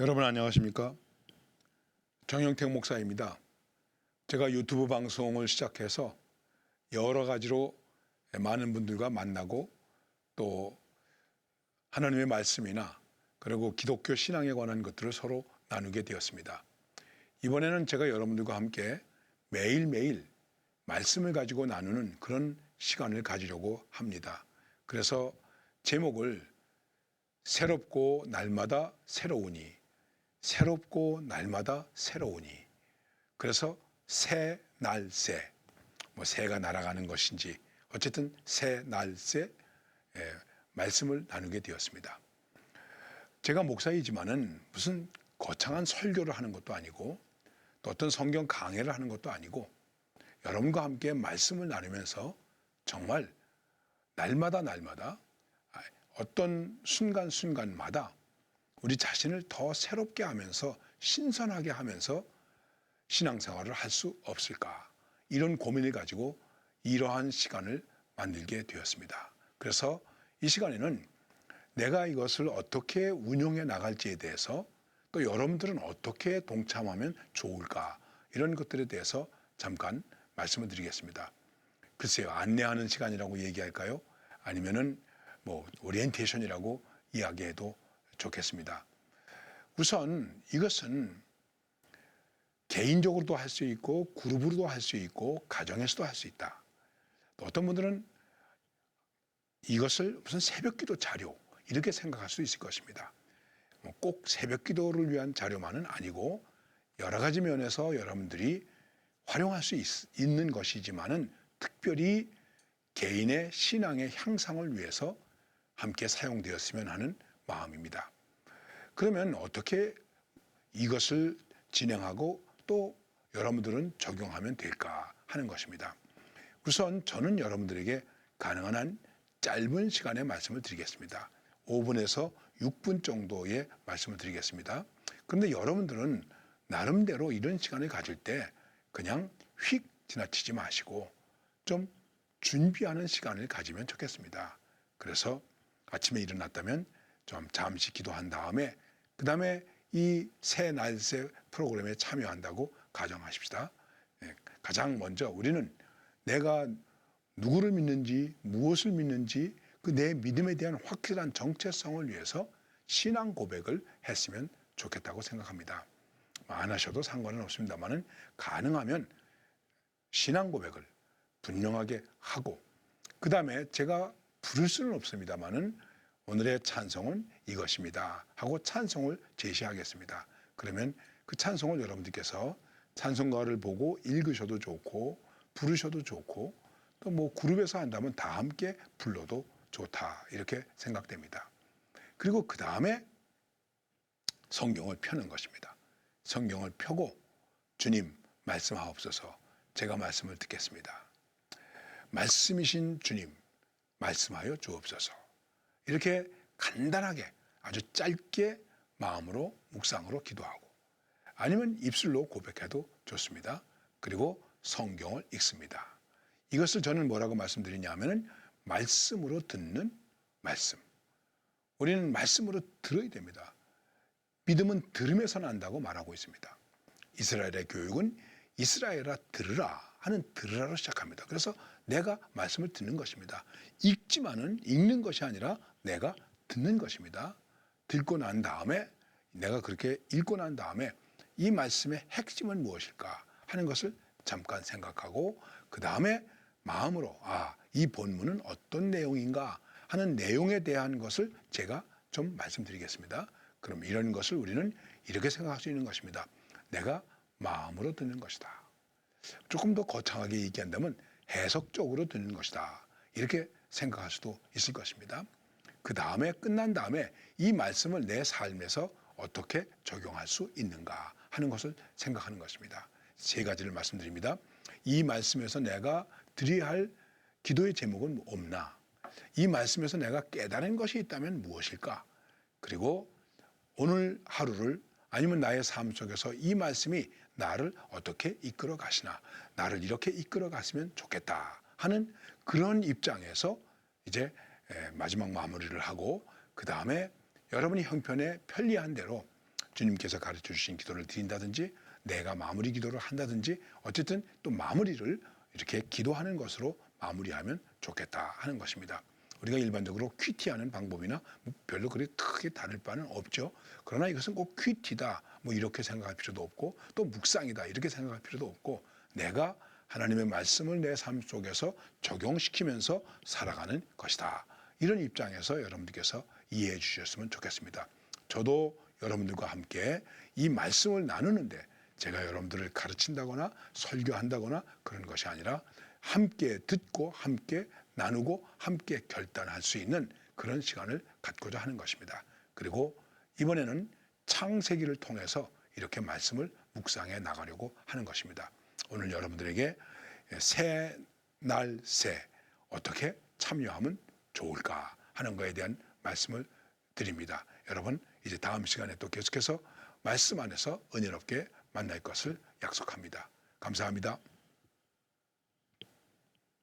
여러분 안녕하십니까? 정영택 목사입니다. 제가 유튜브 방송을 시작해서 여러 가지로 많은 분들과 만나고 또 하나님의 말씀이나 그리고 기독교 신앙에 관한 것들을 서로 나누게 되었습니다. 이번에는 제가 여러분들과 함께 매일매일 말씀을 가지고 나누는 그런 시간을 가지려고 합니다. 그래서 제목을 새롭고 날마다 새로우니 새롭고 날마다 새로우니. 그래서 새 날새. 뭐 새가 날아가는 것인지. 어쨌든 새 날새 예, 말씀을 나누게 되었습니다. 제가 목사이지만은 무슨 거창한 설교를 하는 것도 아니고 또 어떤 성경 강해를 하는 것도 아니고 여러분과 함께 말씀을 나누면서 정말 날마다 날마다 어떤 순간순간마다 우리 자신을 더 새롭게 하면서 신선하게 하면서 신앙생활을 할 수 없을까 이런 고민을 가지고 이러한 시간을 만들게 되었습니다. 그래서 이 시간에는 내가 이것을 어떻게 운용해 나갈지에 대해서 또 여러분들은 어떻게 동참하면 좋을까 이런 것들에 대해서 잠깐 말씀을 드리겠습니다. 글쎄요 안내하는 시간이라고 얘기할까요? 아니면은 뭐 오리엔테이션이라고 이야기해도 좋겠습니다. 우선 이것은 개인적으로도 할 수 있고 그룹으로도 할 수 있고 가정에서도 할 수 있다. 또 어떤 분들은 이것을 무슨 새벽기도 자료 이렇게 생각할 수 있을 것입니다. 뭐꼭 새벽기도를 위한 자료만은 아니고 여러 가지 면에서 여러분들이 활용할 수 있, 있는 것이지만은 특별히 개인의 신앙의 향상을 위해서 함께 사용되었으면 하는 마음입니다. 그러면 어떻게 이것을 진행하고 또 여러분들은 적용하면 될까 하는 것입니다. 우선 저는 여러분들에게 가능한 한 짧은 시간에 말씀을 드리겠습니다. 5분에서 6분 정도의 말씀을 드리겠습니다. 그런데 여러분들은 나름대로 이런 시간을 가질 때 그냥 휙 지나치지 마시고 좀 준비하는 시간을 가지면 좋겠습니다. 그래서 아침에 일어났다면 좀 잠시 기도한 다음에 그 다음에 이 새 날새 프로그램에 참여한다고 가정하십시다. 예, 가장 먼저 우리는 내가 누구를 믿는지 무엇을 믿는지 그 내 믿음에 대한 확실한 정체성을 위해서 신앙 고백을 했으면 좋겠다고 생각합니다. 안 하셔도 상관은 없습니다만은 가능하면 신앙 고백을 분명하게 하고 그 다음에 제가 부를 수는 없습니다만은 오늘의 찬송은 이것입니다 하고 찬송을 제시하겠습니다. 그러면 그 찬송을 여러분들께서 찬송가를 보고 읽으셔도 좋고 부르셔도 좋고 또 뭐 그룹에서 한다면 다 함께 불러도 좋다 이렇게 생각됩니다. 그리고 그 다음에 성경을 펴는 것입니다. 성경을 펴고 주님 말씀하옵소서 제가 말씀을 듣겠습니다. 말씀이신 주님 말씀하여 주옵소서. 이렇게 간단하게 아주 짧게 마음으로 묵상으로 기도하고 아니면 입술로 고백해도 좋습니다. 그리고 성경을 읽습니다. 이것을 저는 뭐라고 말씀드리냐면은 말씀으로 듣는 말씀. 우리는 말씀으로 들어야 됩니다. 믿음은 들음에서 난다고 말하고 있습니다. 이스라엘의 교육은 이스라엘아 들으라 하는 들으라로 시작합니다. 그래서 내가 말씀을 듣는 것입니다. 읽지만은 읽는 것이 아니라 내가 듣는 것입니다. 듣고 난 다음에 내가 그렇게 읽고 난 다음에 이 말씀의 핵심은 무엇일까 하는 것을 잠깐 생각하고 그 다음에 마음으로 아, 이 본문은 어떤 내용인가 하는 내용에 대한 것을 제가 좀 말씀드리겠습니다. 그럼 이런 것을 우리는 이렇게 생각할 수 있는 것입니다. 내가 마음으로 듣는 것이다. 조금 더 거창하게 얘기한다면 해석적으로 듣는 것이다. 이렇게 생각할 수도 있을 것입니다. 그 다음에 끝난 다음에 이 말씀을 내 삶에서 어떻게 적용할 수 있는가 하는 것을 생각하는 것입니다. 세 가지를 말씀드립니다. 이 말씀에서 내가 드려야 할 기도의 제목은 없나? 이 말씀에서 내가 깨달은 것이 있다면 무엇일까? 그리고 오늘 하루를 아니면 나의 삶 속에서 이 말씀이 나를 어떻게 이끌어 가시나, 나를 이렇게 이끌어 갔으면 좋겠다 하는 그런 입장에서 이제 마지막 마무리를 하고 그 다음에 여러분이 형편에 편리한 대로 주님께서 가르쳐 주신 기도를 드린다든지 내가 마무리 기도를 한다든지 어쨌든 또 마무리를 이렇게 기도하는 것으로 마무리하면 좋겠다 하는 것입니다. 우리가 일반적으로 퀴티하는 방법이나 뭐 별로 그리 크게 다를 바는 없죠. 그러나 이것은 꼭 퀴티다 뭐 이렇게 생각할 필요도 없고 또 묵상이다 이렇게 생각할 필요도 없고 내가 하나님의 말씀을 내 삶 속에서 적용시키면서 살아가는 것이다. 이런 입장에서 여러분들께서 이해해 주셨으면 좋겠습니다. 저도 여러분들과 함께 이 말씀을 나누는데 제가 여러분들을 가르친다거나 설교한다거나 그런 것이 아니라 함께 듣고 함께 나누고 함께 결단할 수 있는 그런 시간을 갖고자 하는 것입니다. 그리고 이번에는 창세기를 통해서 이렇게 말씀을 묵상해 나가려고 하는 것입니다. 오늘 여러분들에게 새 날 새 어떻게 참여하면 좋을까 하는 것에 대한 말씀을 드립니다. 여러분 이제 다음 시간에 또 계속해서 말씀 안에서 은혜롭게 만날 것을 약속합니다. 감사합니다.